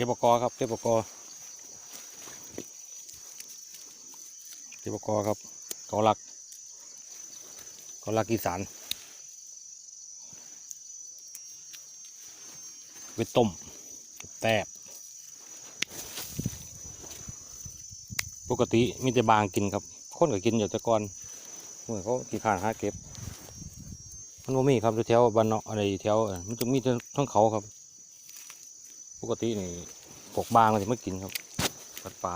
ก็บกอครับเก็บกอเก็บกอครับเกาลักเกาลักอีสานไปต้มแตบปกติมีแต่บางกินครับคนก็กินอยู่แต่ก่อนเหมือนเขาขี่ขานหาเก็บมันบ่มีครับแถวบ้านเนาะอะไรแถวมันจะมีทั้งเขาครับ ปกตินี่พวกบางมันจะไม่กินครับสัตว์ป่า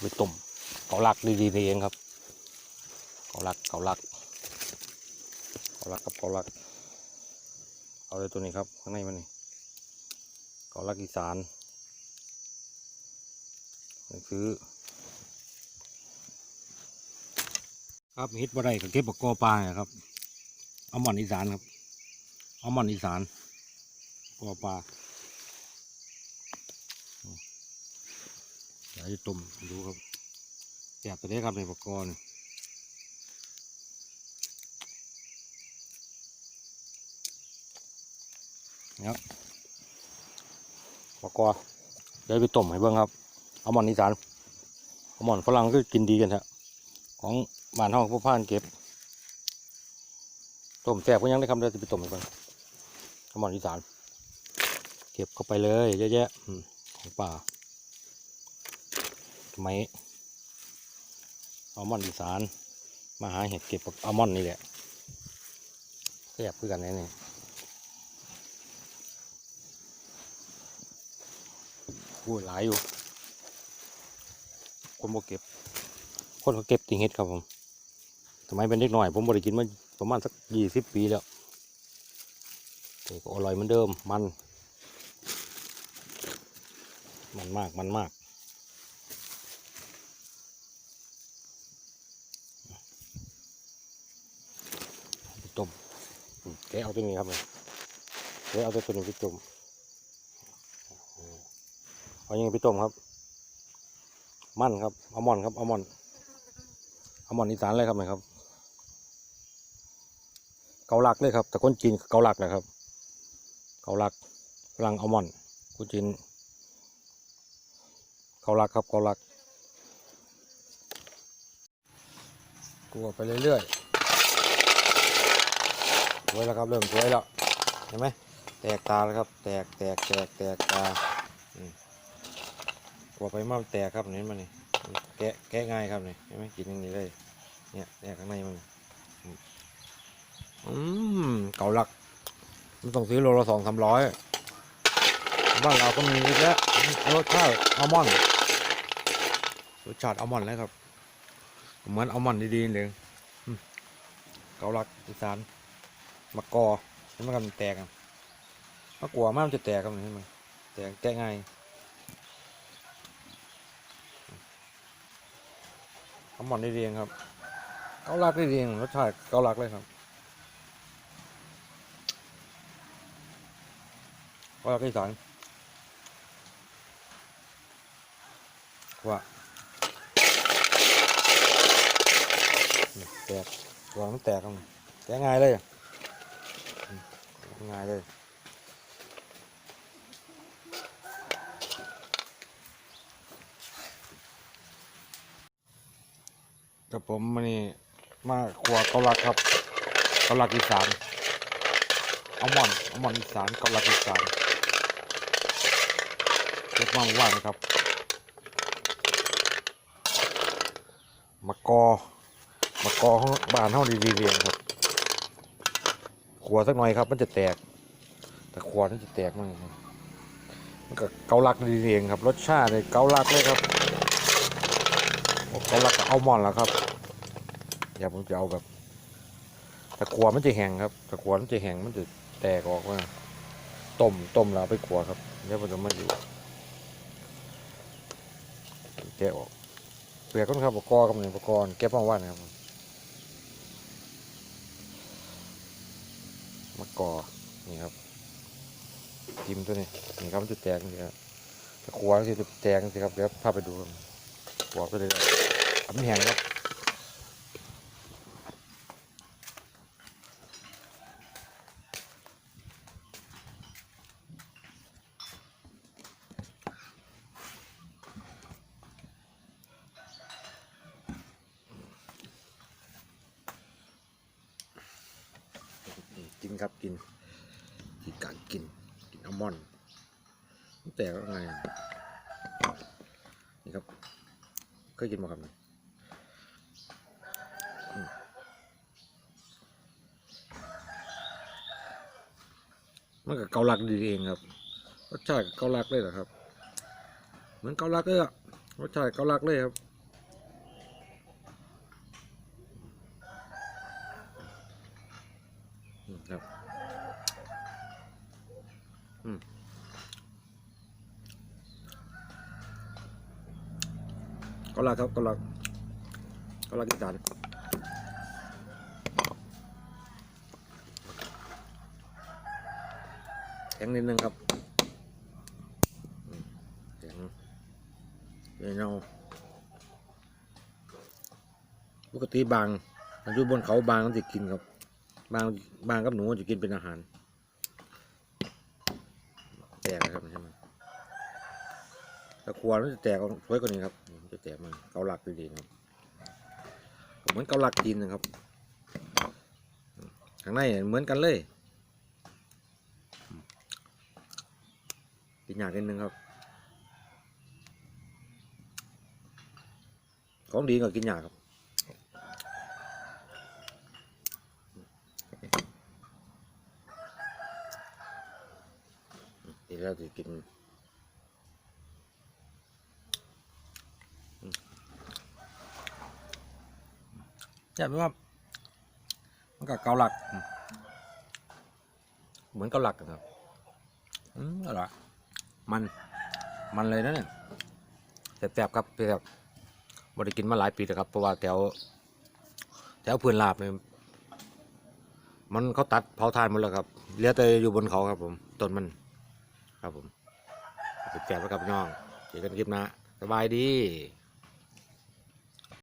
ไปต้มเกาลักดีๆเองครับเกาลักเกาลักเกาลักกับเกาลัก เอาเลยตัวนี้ครับข้างในมันนี่เกาลักอีสานนี่คือครับเฮ็ดบ่ได้ก็เก็บบักอปลาเนี่ยครับ อาหมอนอีสานครับเอาหมอนอีสานกอปลาเดี๋ยวจะต้มดูครับแซ่บไปได้ครับในบักกอนี่ครับบักกอเดี๋ยวไปต้มให้เบิ่งครับเอาหมอนอีสานเอาหมอนฝรั่งก็กินดีกันฮะของบ้านห้องผู้พ่านเก็บ ต้มแซ่บก็ยังได้คำเดียวจะไปต้มอีกบ้างขมอนอีสาน เก็บเข้าไปเลยเยอะแยะของป่าทำไมอัลมอนด์อีสาน มาหาเห็ดเก็บอัลมอนด์นี่แหละแซ่บคือกันแน่นี่พูดหลายอยู่ คนบ่เก็บ คนเขาเก็บติงเฮ็ดครับผมสมัยเป็นเด็กหน่อย ผมบริกินมา ประมาณสักยี่สิบปีแล้วแต่ก็อร่อยเหมือนเดิมมัน มันมากมันมากไปต้มแกเอาตัวนี้ครับเลยแกเอาตัวนี้ไปต้มเอาอย่างไปต้มครับ มันครับอัลมอนครับอัลมอนอัลมอนอีสานเลยครับนะครับ เกาลักเลยครับแต่คนจีนเกาลักเลยครับ เกาลักฝรั่งอัลมอนด์คนจีนเกาลักครับเกาลักกลัวไปเรื่อยๆสวยแล้วครับเริ่มสวยแล้วเห็นไหมแตกตาแล้วครับ แตกแตกแตกแตกตากลัวไปมากแตกครับนี่มันนี่แกะแกะง่ายครับนี่เห็นไหมกินอย่างนี้เลยเนี่ยแตกข้างในมัน อืมเก่าลัก มันต้องซื้อโลละสองสามร้อยบ้านเราก็มีเยอะแยะรสชาติอัลมอนด์รสชาติอัลมอนด์เลยครับ เหมือนอัลมอนด์ดีๆเลยเกาลักอีสานมะกอให้มันกันแตกอะมะกัวมากมันจะแตกครับนี่มันแตกแตกง่ายอัลมอนด์ดีๆครับ เกาลักดีๆรสชาติเกาลักเลยครับ ว่าก็อีสานว่าแตกหัวมันแตกครับแตกง่ายเลยง่ายเลยกับผมมันนี่มาขวเกาลักครับเกาลักอีสานเอาหมอนเอาหมอนอีสานเกาลักอีสาน ก็บมาเมื่อวานนะครับมะกอมะกอของบ้านเฮาดีๆเรียงครับขวสักหน่อยครับ มันจะแตก แต่ขวมันจะแตกมันมันก็เกาลักดีเรียงครับรสชาติเนี่ยเกาลักเลยครับเกาลักกับอัลมอนด์แล้วครับอย่าผมจะเอาแบบแต่ขวมันจะแห้งครับแต่ขวมันจะแห้งมันจะแตกออกมาต้มต้มแล้วเอาไปขวครับเดี๋ยวผมจะมาอยู่ แกะออกเปลือกก็ครับอุปกรณ์กับอุปกรณ์แกะป้องว่านครับมะกอนี่ครับจิ้มตัวนี้นี่ครับมันจะแตกนี่ครับถ้าขวมันจะแตกสิครับเดี๋ยวพาไปดูครับขวไปเลยทำให้แห้งครับ นครับกินกินการกินกินอัลมอนด์แตกแล้วไงนี่ครับเคยกินมาครับนี่ยอืมมันกับเกาลักดีเองครับรสชาติเกาลักเลยเหรอครับ เหมือนเกาลักเลยอะรสชาติเกาลักเลยครับ อืมครับอืมเกาลักครับกาลักกาลักอีสานแข็งนิดนึงครับแข็งเดี๋ยเอาปกติบางอยู่บนเขาบางมันจะกินครับ บางบางกับหนูจะกินเป็นอาหาร แตกนะครับใช่ไหมแต่ควรมันจะแตกสวยกว่านี้ครับมันจะแตกมันเกาลักดีๆครับเหมือนเกาลักจีนนะครับข้างในเหมือนกันเลยกินยากนิดนึงครับ ของดีก็กินยากครับ เดี๋ยวเราจะกินอืมแจ่บไหมครับมันกับเกาหลัก เหมือนเกาหลักครับอืมอร่อยมันมันเลยนะเนี่ยแซ่บๆครับแซ่บบ่ได้กินมาหลายปีแล้วครับ เพราะว่าแถวแถวพื้นลาบเนี่ยมันเขาตัดเผาทานหมดแล้วครับเหลือแต่อยู่บนเขาครับผมต้นมัน ครับผมแสบๆแล้วกับน้องเจอกันคลิปหนะสบายดี